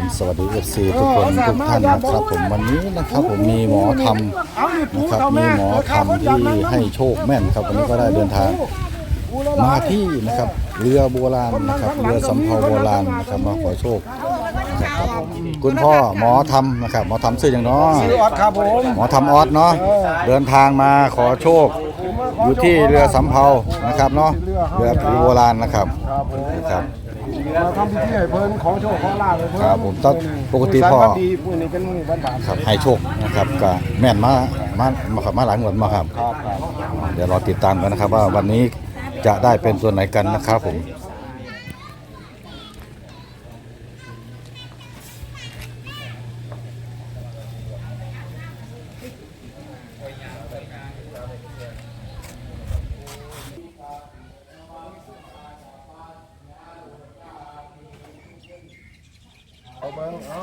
ผมสวัสดีเอฟซีทุกคนทุกท่านนะครับผมวันนี้นะครับผมมีหมอทำเอานี่ปูนะครับเท่ามีแม่หมอทำที่ให้โชคแม่นครับวันนี้ก็ได้เดินทางปูละลมายที่นะครับเรือโบราณนะครับเรือสำเภาโบราณนะครับมาขอโชคนะครับผมคุณพ่อหมอทำนะครับหมอทำชื่ออย่างเนาะซื้อออดครับผมหมอทำออสเนาะเดินทางมาขอโชค อยู่ที่เรือสำเภานะครับเนาะเรือผีโบราณนะครับครับผ มครับมาทำพิธีให้เพิ่นขอโชคขอลาภให้เพิ่นครับผมต้องปกติพ่อ สายพันธุ์ดีพวกนี้เป็นมือบ้านบานครับให้โชคนะครับก็แม่นมามามาขับมาหลายงวดมาครับครับ ครับ เดี๋ยวรอติดตามกันนะครับว่าวันนี้จะได้เป็นตัวไหนกันนะครับผม เอาเบิ่งเอา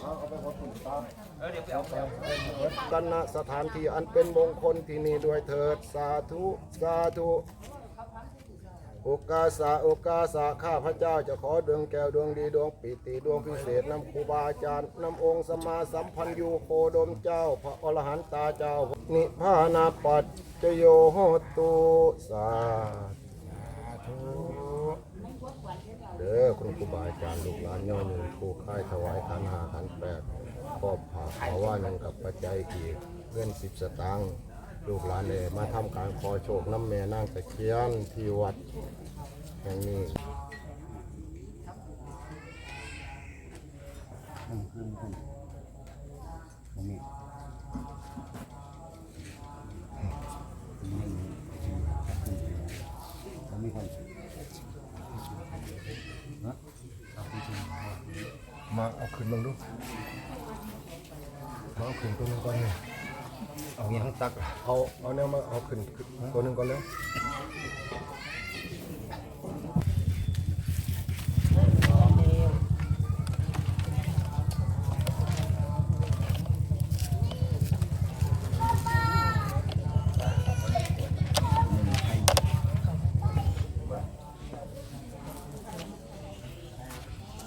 เอาไปหมดตุ่มตากันณสถานที่อันเป็นมงคลที่นี่ด้วยเถิดสาธุสาธุโอกาสาโอกาสาข้าพระเจ้าจะขอดวงแก้วดวงดีดวงปิติดวงพิเศษนำครูบาอาจารย์นำองค์สมมาสัมพันธ์ยูโคดมเจ้า พระอรหันตาเจ้า นิพพานาปัจจโยโหตุสาธุ เด้อคุณครูบาอาจารย์ลูกหลานย่อหนึ่งครูค่ายถวายขันหาขันแปดก็ผ่าขอว่ายังกับปัจจัยอีกเงินสิบสตางค์ลูกหลานเลยมาทำการขอโชคน้ำแม่นางตะเคียนที่วัดแห่งนี้มา เอาขึ้นลงดูมาเอาขึ้นตัวนึงก่อนเนี่ยเอายังตักเอาเอาแนวมาเอาขึ้นตัวนึงก่อนแล้ว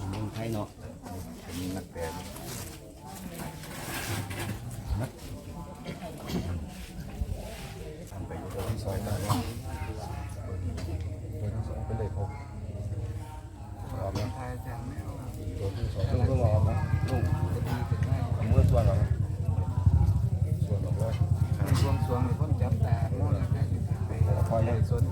เมืองไทยเนาะมีนักแปลทำ ไปตัวที่ซอยมาเนี่ยตัวที่สองเป็นเลขหกออกแล้ตัวที่สองลุงลุงออกนะลุงเมื่อส่วนออส่วนออกแล้วสวงสวงนี่ผมจับแต่โม่แล้ไปคอยเลยส่วน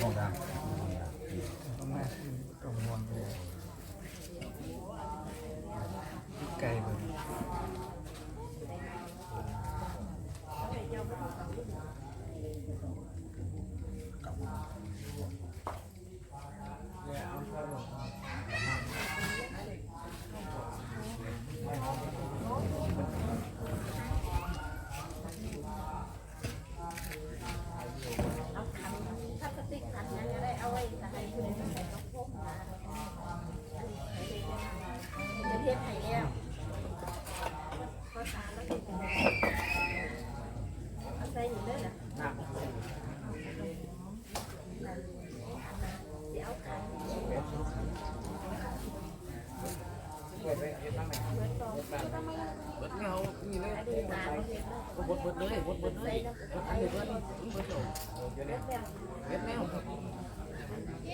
Hold on. เบดบดเลยบดบดเลยใส่น้ำอันเบิดเพิ่นเดี๋ยวนี้เฮ็ดแมวครับเ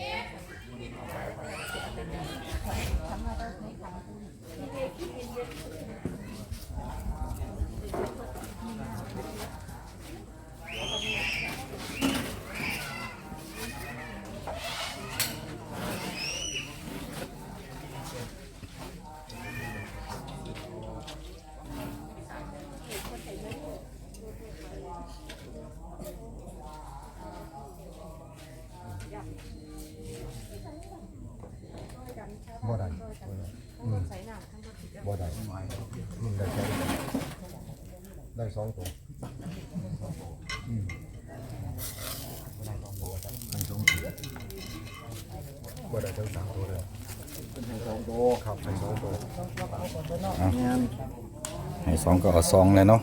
ได้อืมได้แค่ได้สองตัวอืมได้สองตัวบ่ได้ทั้งสามตัวเลยให้สองตัวครับให้สองตัวให้สองก็เอาสองเลยเนาะ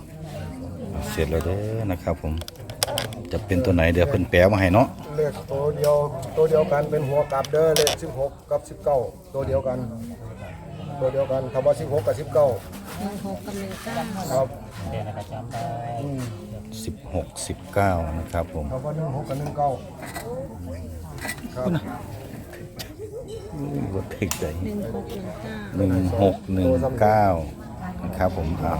เสร็จแล้วเด้อนะครับผม จะเป็นตัวไหนเดี๋ยวเพิ่นแปลมาให้เนาะเลขตัวเดียวตัวเดียวกันเป็นหัวกลับเด้อเลขสิบหกกับสิบเก้าตัวเดียวกัน ตัวเดียวกันคำว่าสิบหกกับสิบเก้าหนึ่งหกกับหนึ่งเก้าครับสิบหกสิบเก้านะครับผม คำว่าหนึ่งหกกับหนึ่งเก้าครับรถติดใจหนึ่งหกหนึ่งเก้าหนึ่งหกหนึ่งเก้านะครับผมอะ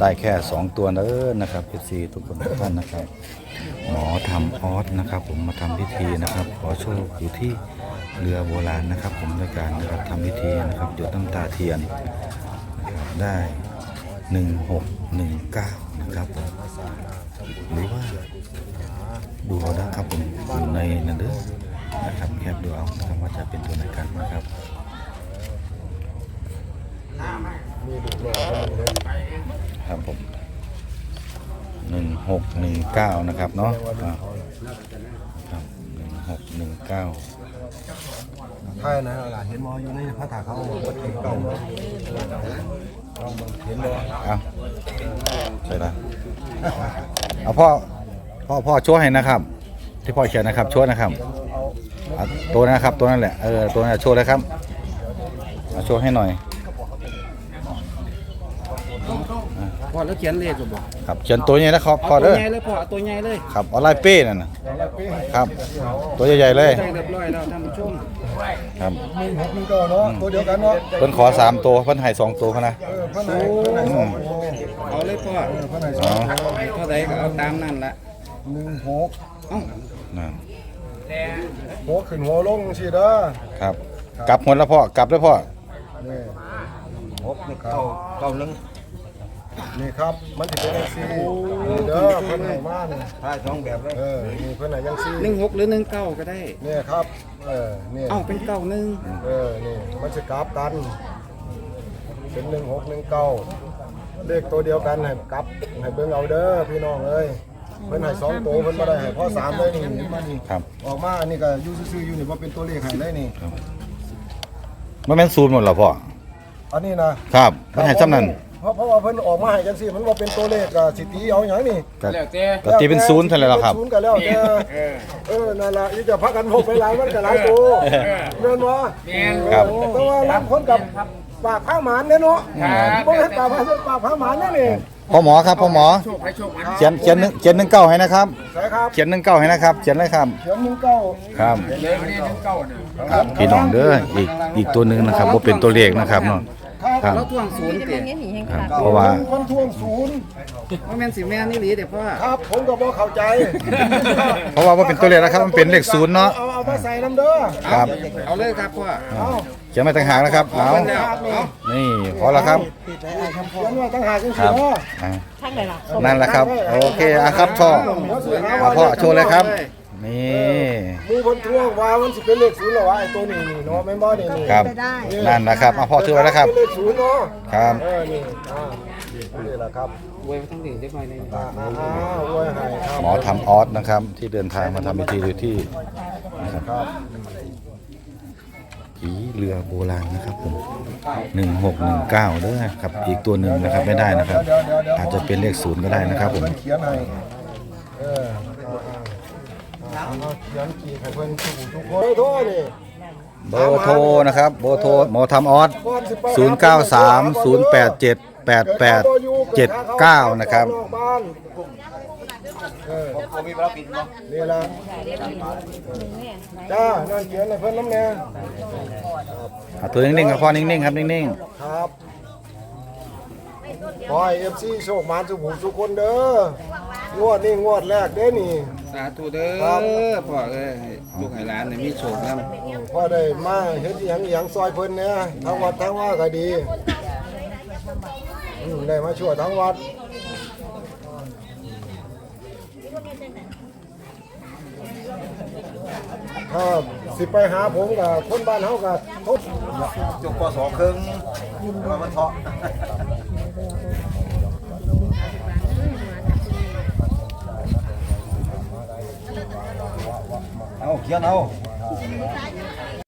ได้แค่สองตัวเด้อนะครับ FC ทุกคนทุกท่านนะครับ หมอทำออสนะครับ ผมมาทำพิธีนะครับ ขอโชคอยู่ที่ เรือโบราณนะครับ ผมด้วยการนะครับทำพิธีนะครับหยดน้ำตาเทียนนะครับได้หนึ่งหกหนึ่งเก้านะครับผมหรือว่าดูเอานะครับผมอยู่ในนั่นเด้อนะครับแคบดูเอานะครับว่าจะเป็นตัวไหนกันนะครับครับผมหนึ่งหกหนึ่งเก้านะครับเนาะครับหนึ่งหกหนึ่งเก้า ใช่นะล่ะเห็นมออยู่ในพระถาเขาวัดเก่งเก่าเห็นบ่เอาใช่ละเอาพ่อพ่อพ่อช่วยให้นะครับ ที่พ่อเขียนนะครับช่วยนะครับเอาตัวนั้นนะครับตัวนั่นแหละเออตัวนั้นช่วยเลยครับช่วยให้หน่อย พอแล้วเขียนเลขก็บอกครับเขียนตัวใหญ่นะครับพ่อตัเด้วอใหญ่เลยพอเอาตัวใหญ่เลยครับเอาลายเป้นั่นนะครับ ตัวใหญ่ๆเลยได้เรียบร้อยแล้วท่านผู้ชมครับหนึ่งหกหนึ่งเก้าเนาะตัวเดียวกันเนาะเพิ่นขอสามตัวเพิ่นให้สองตัวพะนะเออพระไหนพระไหนสองตัวเอาเลยพ่อเออพระไหนสองตัวเท่าใดก็เอาตามนั่นละหนึ่งหกเอ้านะหัวขึ้นหัวลงสิเด้อครับ กลับหมดแล้วพ่อกลับแล้วพ่อนี่หกนี่เก้าเก้าหนึ่ง นี่ครับ มันจะเป็นยังซี่นี่เด้อเพิ่นให้มานี่ถ้าสองแบบเลยเออนี่เพิ่นให้ยังซี่หนึ่งหกหรือหนึ่งเก้าก็ได้นี่ครับเออนี่เอ้าเป็นเก้าหนึ่งเออนี่มันจะกราฟกัน เป็นหนึ่งหกหนึ่งเก้าเลขตัวเดียวกันให้กลับให้เบิ่งเอาเด้อพี่น้องเอ้ยเพิ่นให้สองตัวเพิ่นบ่ได้ให้พ่อสามเลยนี่เห็นมานี่ครับ ออกมาอันนี้ก็อยู่ซื่อๆอยู่นี่บ่เป็นตัวเลขให้เลยนี่มันเป็นศูนย์หมดเหรอพ่ออันนี้นะครับมันให้จำนั้น เพราะเพราะว่าเพิ่นออกมาให้จังซี่มันบ่เป็นตัวเลขก็สิตีเอาหยังนี่ก็ก็ตีเป็นศูนย์เท่าไหร่แล้วครับศูนย์ก็แล้วแต่เออนั่นล่ะอีจะพักกันพกไปหลายมันก็หลายตัวแม่นบ่ครับแต่ว่าลางคนกับปากผ้าหมานเนี่ยเนาะบ่แม่นปากผ้าปากผ้าหมานนั่นนี่พ่อหมอครับพ่อหมอเขียนเขียนหนึ่งเขียนหนึ่งเก้าให้นะครับใช่ครับเขียนหนึ่งเก้าให้นะครับเขียนเลยครับเขียนหนึ่งเก้าครับพี่น้องเด้ออีกอีกตัวหนึ่งนะครับว่าเป็นตัวเลขนะครับเนาะ ครับ เราท่วงศูนย์เตะเนี่ยหนีแห่งครับขาดเพราะว่า คนทวงศูนย์ว่าแม่นสิแม่นนี่หลีเด้อพ่อครับ ผมก็บ่เข้าใจเพราะว่าว่าเป็นตัวเลขนะครับมันเป็นเลขศูนย์เนาะ เอาเอามาใส่น้ำเด้อครับ เอาเลยครับพ่อเอาเขียนมาต่างหากนะครับเอาเพิ่นแล้วเอานี่พอแล้วครับเขียนว่าตั้งหากจังคซี่รับเนาะอะทั้งเลยล่ะนั่นแหละครับ โอเคอะครับพ่ออะพ่อโชว์เลยครับ นี่มีคนทวงว่ามันสิเป็นเลขศูนย์เหรอวะไอ้ตัวนี้นี่เนาะแม่นบ่นี่นี่ครับนั่นนะครับอะพ่อช่วยแล้วครับ เป็นเลขศูนย์เนาะครับ เออนี่อ่านี่แหละครับไว้ทั้งนี้เรียบร้อยเลยอ่าอ่าอ่าอวยให้ครับหมอทำออสนะครับ ที่เดินทางมาทำพิธีอยู่ที่นะครับครับผีเรือโบราณนะครับผมหนึ่งหกหนึ่งเก้าเด้อครับ อีกตัวหนึ่งนะครับไม่ได้นะครับ อาจจะเป็นเลขศูนย์ก็ได้นะครับผมเพิ่นเขียนให้เออ โทษนี่เบอร์โทรนะครับ เบอร์โทรหมอทำออส0 9 3 0 8 7 8 8 7 9 นะครับเออเขามีพระปิดเนาะนี่ละจ้านั่นเขียนให้เพิ่นน้ำแน่อะตัวนิ่งๆครับพ่อนิ่งๆครับนิ่งครับขอให้เอฟซีโชคมาสุขหูสุขคนเด้องวดนี้งวดแรกเด้นี่ สาธุเด้อพ่อเลยลูกให้หลานเนมีโชคนำพ่อได้มาเฮ็ดอหยังอหยังซอยเพิ่นเนี่ยทั้งวัดทั้งว่าก็ดีได้มาช่วยทั้งวัดครับสิไปหาผมกับคนบ้านเฮากับทุบ จุกปอสอครึ่งมามันเทาะ Não, guia não.